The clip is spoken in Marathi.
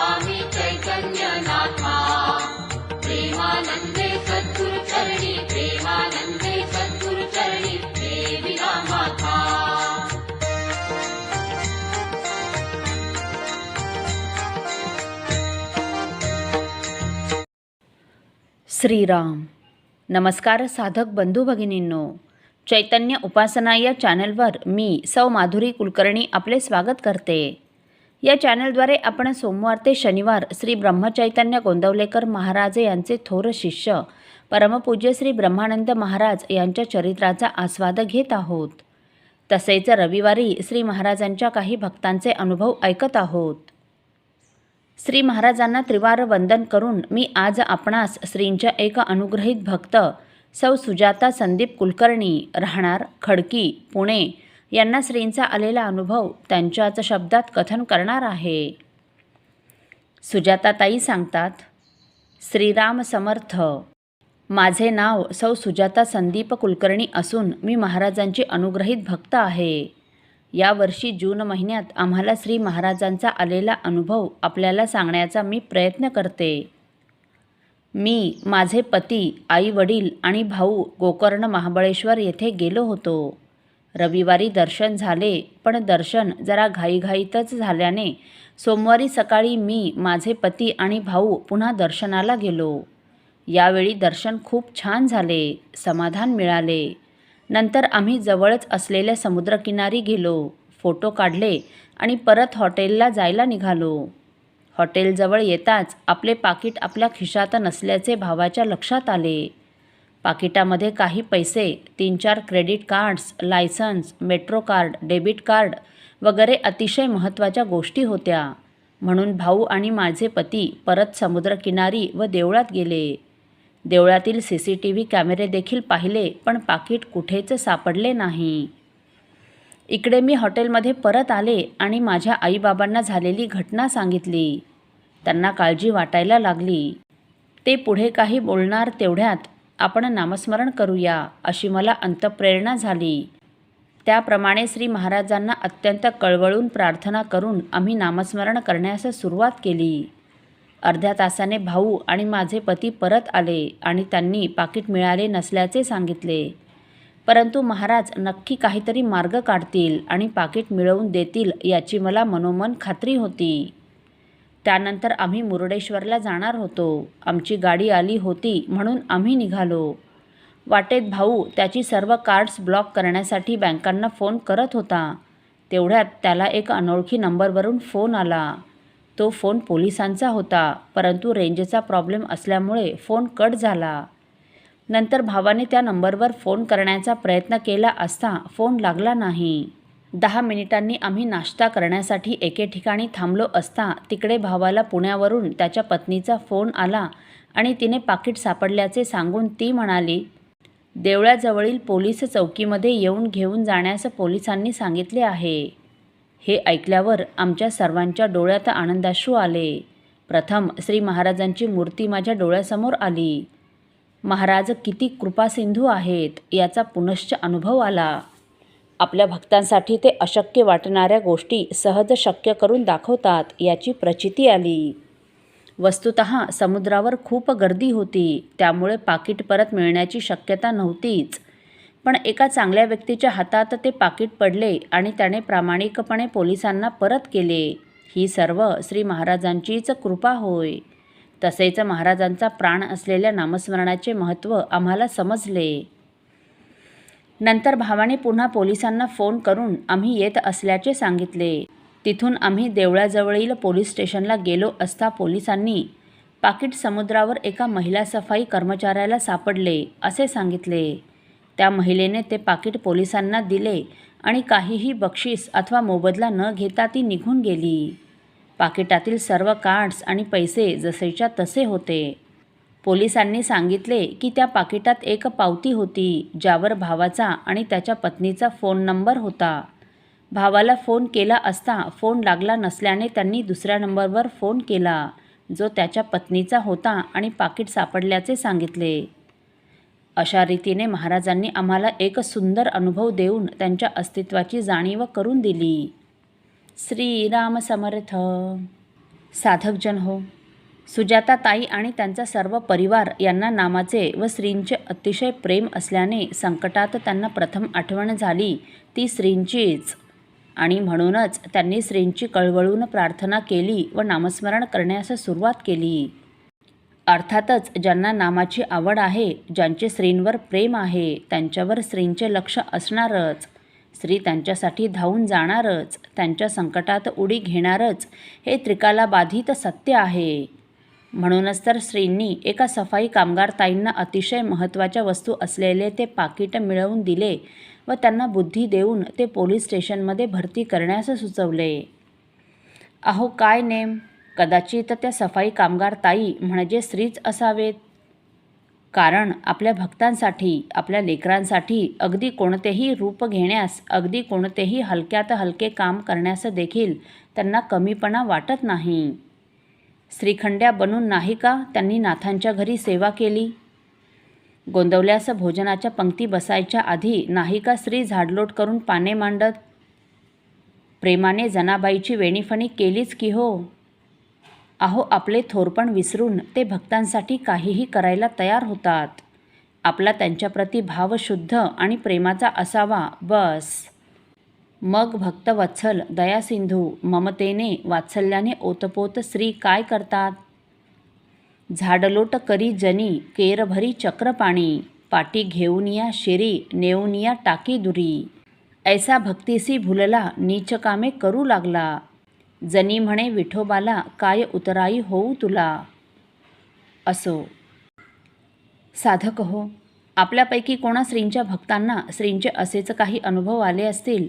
स्वामी प्रेमानन्दे प्रेमानन्दे श्रीराम। नमस्कार साधक बंधू भगिनींनो। चैतन्य उपासना या चॅनलवर मी सौ माधुरी कुलकर्णी आपले स्वागत करते। या चॅनलद्वारे आपण सोमवार ते शनिवार श्री ब्रह्मचैतन्य गोंदवलेकर महाराज यांचे थोर शिष्य परमपूज्य श्री ब्रह्मानंद महाराज यांच्या चरित्राचा आस्वाद घेत आहोत. तसेच रविवारी श्री महाराजांच्या काही भक्तांचे अनुभव ऐकत आहोत. श्री महाराजांना त्रिवार वंदन करून मी आज आपणास श्रींच्या एक अनुग्रहित भक्त सौ सुजाता संदीप कुलकर्णी राहणार खडकी पुणे यांना श्रींचा आलेला अनुभव त्यांच्याच शब्दात कथन करणार आहे. सुजाताताई सांगतात श्रीराम समर्थ. माझे नाव सौ सुजाता संदीप कुलकर्णी असून मी महाराजांची अनुग्रहित भक्त आहे. यावर्षी जून महिन्यात आम्हाला श्री महाराजांचा आलेला अनुभव आपल्याला सांगण्याचा मी प्रयत्न करते. मी माझे पती आई वडील आणि भाऊ गोकर्ण महाबळेश्वर येथे गेलो होतो. रविवारी दर्शन झाले पण दर्शन जरा घाईघाईतच झाल्याने सोमवारी सकाळी मी माझे पती आणि भाऊ पुन्हा दर्शनाला गेलो. यावेळी दर्शन खूप छान झाले समाधान मिळाले. नंतर आम्ही जवळच असलेल्या समुद्रकिनारी गेलो फोटो काढले आणि परत हॉटेलला जायला निघालो. हॉटेलजवळ येताच आपले पाकिट आपल्या खिशात नसल्याचे भावाच्या लक्षात आले. पाकिटामध्ये काही पैसे तीन चार credit cards licence metro card debit card वगैरे अतिशय महत्त्वाच्या गोष्टी होत्या. म्हणून भाऊ आणि माझे पती परत समुद्रकिनारी व देवळात गेले. देवळातील सी सी टी व्ही कॅमेरे देखील पाहिले पण पाकिट कुठेच सापडले नाही. इकडे मी हॉटेलमध्ये परत आले आणि माझ्या आईबाबांना झालेली घटना सांगितली. त्यांना काळजी वाटायला लागली. ते पुढे काही बोलणार तेवढ्यात आपण नामस्मरण करूया अशी मला अंतप्रेरणा झाली. त्याप्रमाणे श्री महाराजांना अत्यंत कळवळून प्रार्थना करून आम्ही नामस्मरण करण्यास सुरुवात केली. अर्ध्या तासाने भाऊ आणि माझे पती परत आले आणि त्यांनी पाकिट मिळाले नसल्याचे सांगितले. परंतु महाराज नक्की काहीतरी मार्ग काढतील आणि पाकिट मिळवून देतील याची मला मनोमन खात्री होती. त्यानंतर आम्ही मुरडेश्वरला जाणार होतो. आमची गाडी आली होती म्हणून आम्ही निघालो. वाटेत भाऊ त्याची सर्व कार्ड्स ब्लॉक करण्यासाठी बँकांना फोन करत होता. तेवढ्यात त्याला एक अनोळखी नंबरवरून फोन आला. तो फोन पोलिसांचा होता परंतु रेंजचा प्रॉब्लेम असल्यामुळे फोन कट झाला. नंतर भावाने त्या नंबरवर फोन करण्याचा प्रयत्न केला असता फोन लागला नाही. दहा मिनिटांनी आम्ही नाश्ता करण्यासाठी एके ठिकाणी थांबलो असता तिकडे भावाला पुण्यावरून त्याच्या पत्नीचा फोन आला आणि तिने पाकिट सापडल्याचे सांगून ती म्हणाली देवळाजवळील पोलीस चौकीमध्ये येऊन घेऊन जाण्यास पोलिसांनी सांगितले आहे. हे ऐकल्यावर आमच्या सर्वांच्या डोळ्यात आनंदाश्रू आले. प्रथम श्री महाराजांची मूर्ती माझ्या डोळ्यासमोर आली. महाराज किती कृपासिंधू आहेत याचा पुनश्च अनुभव आला. आपल्या भक्तांसाठी ते अशक्य वाटणाऱ्या गोष्टी सहज शक्य करून दाखवतात याची प्रचिती आली. वस्तुत समुद्रावर खूप गर्दी होती त्यामुळे पाकिट परत मिळण्याची शक्यता नव्हतीच. पण एका चांगल्या व्यक्तीच्या हातात ते पाकिट पडले आणि त्याने प्रामाणिकपणे पोलिसांना परत केले. ही सर्व श्री महाराजांचीच कृपा होय. तसेच महाराजांचा प्राण असलेल्या नामस्मरणाचे महत्त्व आम्हाला समजले. नंतर भावाने पुन्हा पोलिसांना फोन करून आम्ही येत असल्याचे सांगितले. तिथून आम्ही देवळाजवळील पोलीस स्टेशनला गेलो असता पोलिसांनी पाकिट समुद्रावर एका महिला सफाई कर्मचाऱ्याला सापडले असे सांगितले. त्या महिलेने ते पाकिट पोलिसांना दिले आणि काहीही बक्षीस अथवा मोबदला न घेता ती निघून गेली. पाकिटातील सर्व कार्ड्स आणि पैसे जसेच्या तसे होते. पोलिसांनी सांगितले की त्या पाकिटात एक पावती होती ज्यावर भावाचा आणि त्याच्या पत्नीचा फोन नंबर होता. भावाला फोन केला असता फोन लागला नसल्याने त्यांनी दुसऱ्या नंबरवर फोन केला जो त्याच्या पत्नीचा होता आणि पाकिट सापडल्याचे सांगितले. अशा रीतीने महाराजांनी आम्हाला एक सुंदर अनुभव देऊन त्यांच्या अस्तित्वाची जाणीव करून दिली. श्रीराम समर्थ. साधकजन हो. सुजाता ताई आणि त्यांचा सर्व परिवार यांना नामाचे व श्रींचे अतिशय प्रेम असल्याने संकटात त्यांना प्रथम आठवण झाली. ती श्रींचीच आणि म्हणूनच त्यांनी श्रींची कळवळून प्रार्थना केली व नामस्मरण करण्यास सुरुवात केली. अर्थातच ज्यांना नामाची आवड आहे ज्यांचे स्त्रींवर प्रेम आहे त्यांच्यावर स्त्रींचे लक्ष असणारच. स्त्री त्यांच्यासाठी धावून जाणारच त्यांच्या संकटात उडी घेणारच हे त्रिकालाबाधित सत्य आहे. म्हणूनच तर श्रींनी एका सफाई कामगार ताईंना अतिशय महत्त्वाच्या वस्तू असलेले ते पाकिट मिळवून दिले व त्यांना बुद्धी देऊन ते पोलीस स्टेशनमध्ये भरती करण्यास सुचवले. अहो काय नेम? कदाचित त्या सफाई कामगार ताई म्हणजे स्त्रीच असावेत. कारण आपल्या भक्तांसाठी आपल्या लेकरांसाठी अगदी कोणतेही रूप घेण्यास अगदी कोणतेही हलक्यात हलके काम करण्यास देखील त्यांना कमीपणा वाटत नाही. श्रीखंड्या बनून नाही का त्यांनी नाथांच्या घरी सेवा केली? गोंदवल्यास भोजनाच्या पंक्ती बसायच्या आधी नाही का स्त्री झाडलोट करून पाने मांडत? प्रेमाने जनाबाईची वेणीफणी केलीच की हो? अहो आपले थोरपण विसरून ते भक्तांसाठी काहीही करायला तयार होतात. आपला त्यांच्याप्रती भाव शुद्ध आणि प्रेमाचा असावा बस. मग भक्तवत्सल दयासिंधू ममतेने वात्सल्याने ओतपोत श्री काय करतात? झाडलोट करी जनी केरभरी चक्रपाणी पाटी घेऊन या शिरी नेऊन या टाकी दुरी. ऐसा भक्तीसी भुलला नीचकामे करू लागला. जनी म्हणे विठोबाला काय उतराई होऊ तुला? असो. साधक हो आपल्यापैकी कोणा श्रींच्या भक्तांना श्रींचे असेच काही अनुभव आले असतील?